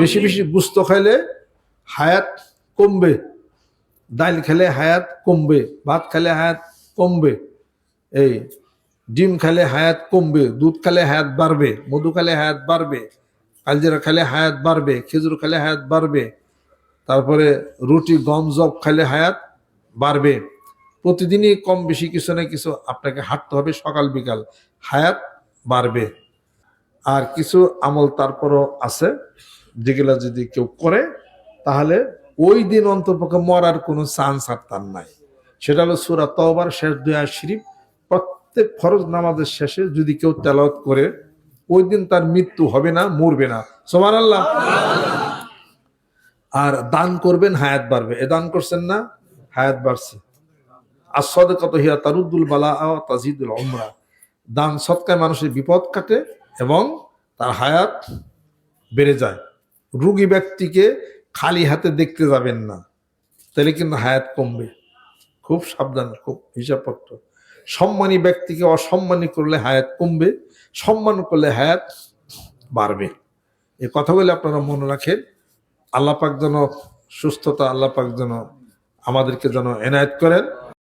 বেশি বেশি গুস্ত খাইলে হায়াত কমবে ডাল খেলে হায়াত কমবে, ভাত খেলে হায়াত কমবে, এই ডিম খেলে হায়াত কমবে, দুধ খেলে হায়াত বাড়বে, মধু খেলে হায়াত বাড়বে, কালজিরা খেলে হায়াত বাড়বে, খেজুর খেলে হায়াত বাড়বে, তারপরে রুটি গম জব খেলে হায়াত বাড়বে। প্রতিদিনই কম বেশি কিছু না কিছু আপনাকে হাঁটতে হবে সকাল, বিকাল, হায়াত বাড়বে। আর কিছু আমল তারপরও আছে। যেগুলা যদি কেউ করে, তাহলে ওই দিন অন্তপক্ষে মরার কোনো চান্স আর তার নাই। সেটা হলো সুরা তওবার শেষ দুয়া শরীফ। প্রত্যেক ফরজ নামাজের শেষে যদি কেউ তেলাওয়াত করে, ওই দিন তার মৃত্যু হবে না, মরবে না। সোমান আল্লাহ আর দান করবেন, হায়াত বাড়বে। এ দান করছেন না, হায়াত বাড়ছে। আর সদকত হিয়া তারুদ্দুল বালা তাজিদুল অমরা দান সৎকায় মানুষের বিপদ কাটে এবং তার হায়াত বেড়ে যায়। রুগী ব্যক্তিকে খালি হাতে দেখতে যাবেন না, তাহলে কিন্তু হায়াত কমবে। খুব সাবধান, খুব হিসাবপত্র। সম্মানী ব্যক্তিকে অসম্মানী করলে হায়াত কমবে, সম্মান করলে হায়াত বাড়বে। এই কথাগুলি আপনারা মনে রাখেন। আল্লাহ পাক যেন সুস্থতা আল্লাহ পাক যেন আমাদেরকে যেন এনায়েত করেন।